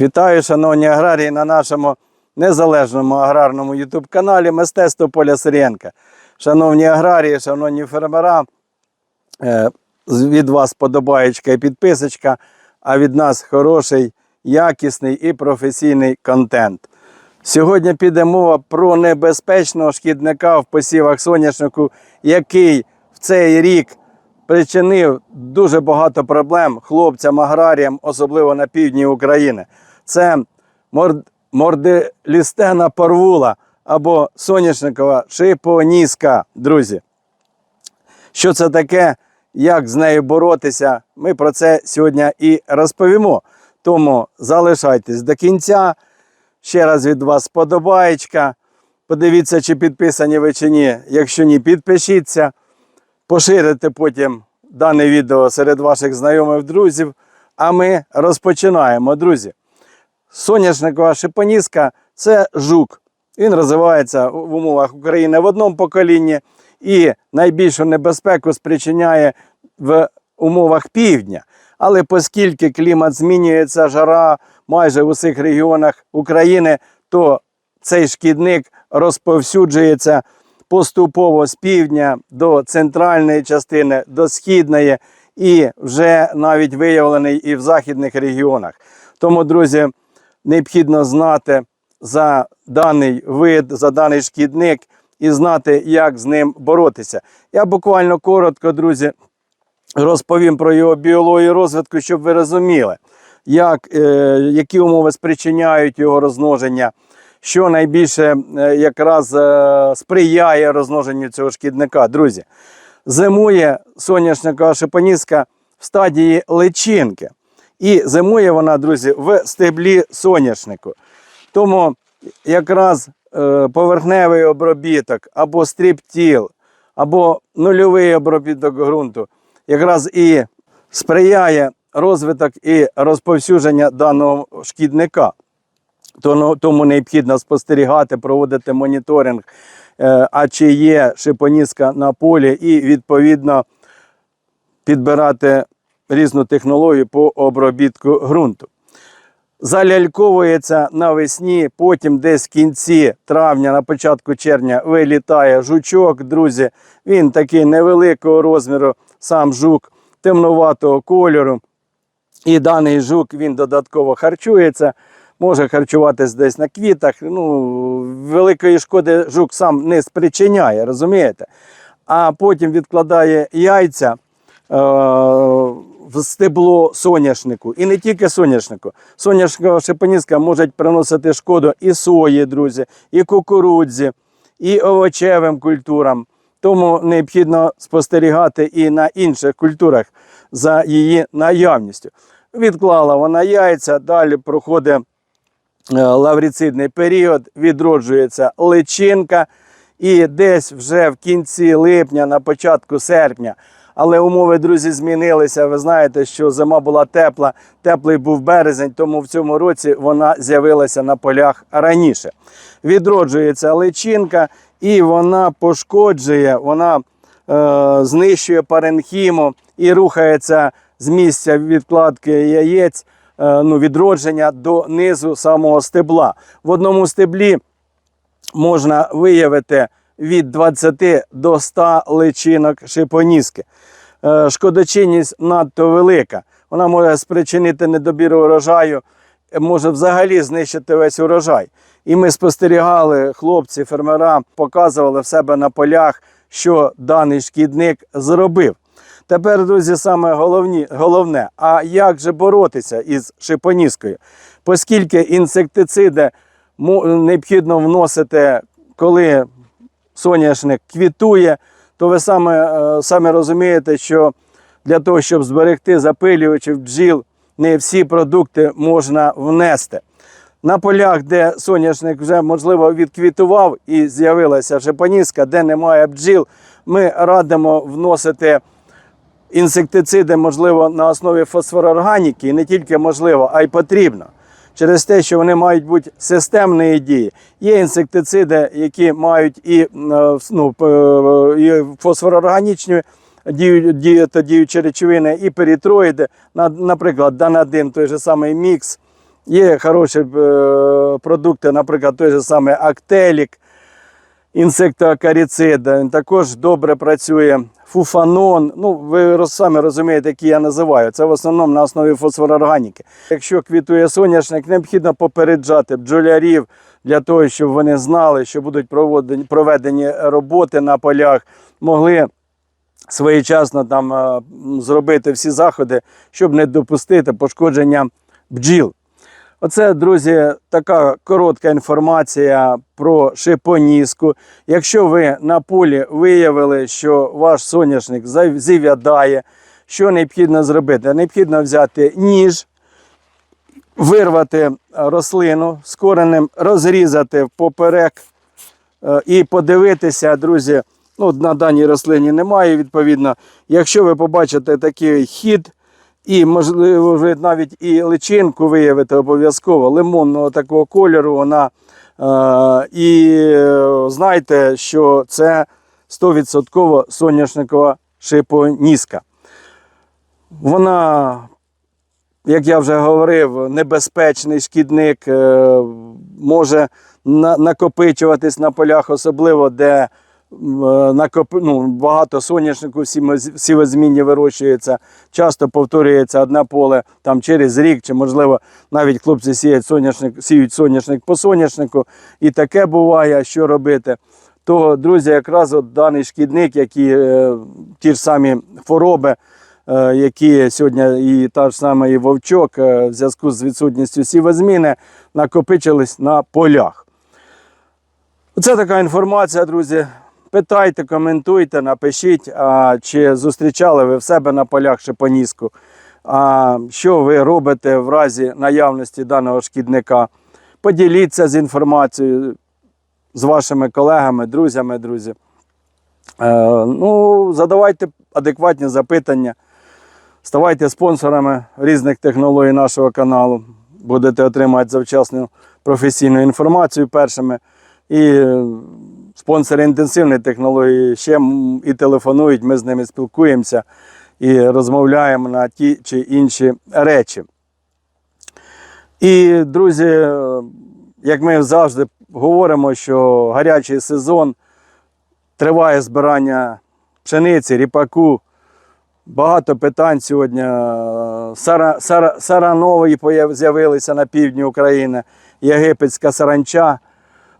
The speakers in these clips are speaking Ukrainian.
Вітаю, шановні аграрії, на нашому незалежному аграрному ютуб-каналі Мистецтво Поля Сирієнка. Шановні аграрії, шановні фермера, е, від вас подобаєчка і підписочка, а від нас хороший, якісний і професійний контент. Сьогодні піде мова про небезпечного шкідника в посівах соняшнику, який в цей рік причинив дуже багато проблем хлопцям, аграріям, особливо на півдні України. Це мор- морделістена парвула або соняшникова шипоніска, друзі. Що це таке, як з нею боротися, ми про це сьогодні і розповімо. Тому залишайтесь до кінця. Ще раз від вас сподобаєчка. Подивіться, чи підписані ви чи ні. Якщо ні, підпишіться. Поширите потім дане відео серед ваших знайомих друзів. А ми розпочинаємо, друзі. Соняшникова шипоніска це жук. Він розвивається в умовах України в одному поколінні і найбільшу небезпеку спричиняє в умовах півдня. Але оскільки клімат змінюється, жара майже в усіх регіонах України, то цей шкідник розповсюджується поступово з півдня до центральної частини, до східної і вже навіть виявлений і в західних регіонах. Тому, друзі, необхідно знати за даний вид, за даний шкідник і знати, як з ним боротися. Я буквально коротко, друзі, розповім про його біологію розвитку, щоб ви розуміли, як, е, які умови спричиняють його розмноження, що найбільше е, якраз е, сприяє розмноженню цього шкідника. Друзі, зимує соняшника шипоніска в стадії личинки. І зимує вона, друзі, в стеблі соняшнику. Тому якраз е, поверхневий обробіток або стріптіл, або нульовий обробіток ґрунту якраз і сприяє розвиток і розповсюдження даного шкідника. Тому- необхідно спостерігати, проводити моніторинг, е, а чи є шипоніска на полі, і відповідно підбирати різну технологію по обробітку ґрунту. Заляльковується навесні, потім десь в кінці травня, на початку червня вилітає жучок, друзі. Він такий невеликого розміру, сам жук темнуватого кольору. І даний жук він додатково харчується, може харчуватись десь на квітах. Ну, великої шкоди жук сам не спричиняє, розумієте? А потім відкладає яйця е, в стебло соняшнику. І не тільки соняшнику. Соняшникова шипоніска може приносити шкоду і сої, друзі, і кукурудзі, і овочевим культурам. Тому необхідно спостерігати і на інших культурах за її наявністю. Відклала вона яйця, далі проходить е, лаврицидний період, відроджується личинка, і десь вже в кінці липня, на початку серпня. Але умови, друзі, змінилися. Ви знаєте, що зима була тепла, теплий був березень, тому в цьому році вона з'явилася на полях раніше. Відроджується личинка, і вона пошкоджує, вона е, знищує паренхіму і рухається з місця відкладки яєць, е, ну, відродження до низу самого стебла. В одному стеблі можна виявити від 20 до 100 личинок шипоніски. Е, Шкодочинність надто велика. Вона може спричинити недобір урожаю, може взагалі знищити весь урожай. І ми спостерігали, хлопці, фермера показували в себе на полях, що даний шкідник зробив. Тепер, друзі, саме головні, головне, а як же боротися із шипоніскою? Оскільки інсектициди необхідно вносити, коли соняшник квітує, то ви саме, е, саме розумієте, що для того, щоб зберегти запилювачів бджіл, не всі продукти можна внести. На полях, де соняшник вже можливо відквітував і з'явилася шипоніска, де немає бджіл, ми радимо вносити інсектициди, можливо, на основі фосфорорганіки, і не тільки можливо, а й потрібно. Через те, що вони мають бути системної дії. Є інсектициди, які мають і, е, ну, і фосфорорганічні дію, діючі речовини, і перітроїди, наприклад, данадин, той же самий мікс, Є хороші е, продукти, наприклад, той же самий Актелік, інсектоакаріцид. Також добре працює. Фуфанон. Ну, ви самі розумієте, які я називаю. Це в основному на основі фосфорорганіки. Якщо квітує соняшник, необхідно попереджати бджолярів для того, щоб вони знали, що будуть проведені роботи на полях, могли своєчасно там е, зробити всі заходи, щоб не допустити пошкодження бджіл. Оце, друзі, така коротка інформація про шипоніску. Якщо ви на полі виявили, що ваш соняшник зів'ядає, що необхідно зробити? Необхідно взяти ніж, вирвати рослину з коренем, розрізати поперек е, і подивитися, друзі. Ну, на даній рослині немає, відповідно. Якщо ви побачите такий хід, і, можливо, ви навіть і личинку виявите обов'язково лимонного такого кольору, вона е, і е, знайте, що це 100% соняшникова шипоніска. Вона, як я вже говорив, небезпечний шкідник, е, може на- накопичуватись на полях, особливо де накоп... ну, багато соняшнику сівозмінні вирощується, часто повторюється одне поле там через рік, чи можливо навіть хлопці сіють соняшник, сіють соняшник по соняшнику, і таке буває, що робити. То, друзі, якраз от даний шкідник, які е, ті ж самі хвороби, е, які сьогодні і та ж сама і вовчок е, в зв'язку з відсутністю сівозміни накопичились на полях. Оце така інформація, друзі. Питайте, коментуйте, напишіть, а, чи зустрічали ви в себе на полях шипоніску, а, що ви робите в разі наявності даного шкідника. Поділіться з інформацією з вашими колегами, друзями, друзі. Е, ну, задавайте адекватні запитання, ставайте спонсорами різних технологій нашого каналу. Будете отримати завчасну професійну інформацію першими. І спонсори інтенсивної технології ще і телефонують, ми з ними спілкуємося і розмовляємо на ті чи інші речі. І, друзі, е, як ми завжди говоримо, що гарячий сезон триває збирання пшениці, ріпаку. Багато питань сьогодні. Сара, сара, саранові з'явилися на півдні України, єгипетська саранча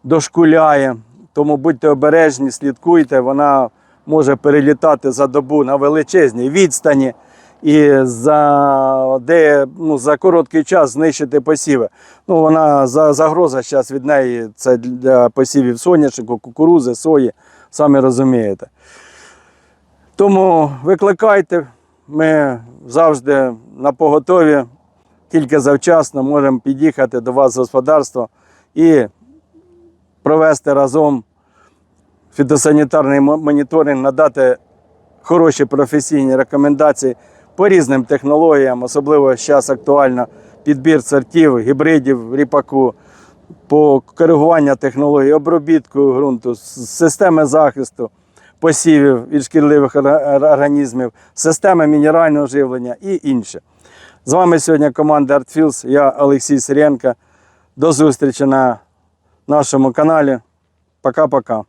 дошкуляє. Тому будьте обережні, слідкуйте, вона може перелітати за добу на величезній відстані і за, де, ну, за короткий час знищити посіви. Ну, вона за, загроза зараз від неї це для посівів соняшнику, кукурузи, сої, самі розумієте. Тому викликайте, ми завжди на поготові, тільки завчасно можемо під'їхати до вас в господарство і провести разом фітосанітарний моніторинг, надати хороші професійні рекомендації по різним технологіям, особливо зараз актуально підбір сортів, гібридів ріпаку, по коригування технологій, обробітку ґрунту, системи захисту посівів від шкідливих організмів, системи мінерального живлення і інше. З вами сьогодні команда ArtFields, я Олексій Сиренко. До зустрічі на нашому каналі. Пока-пока.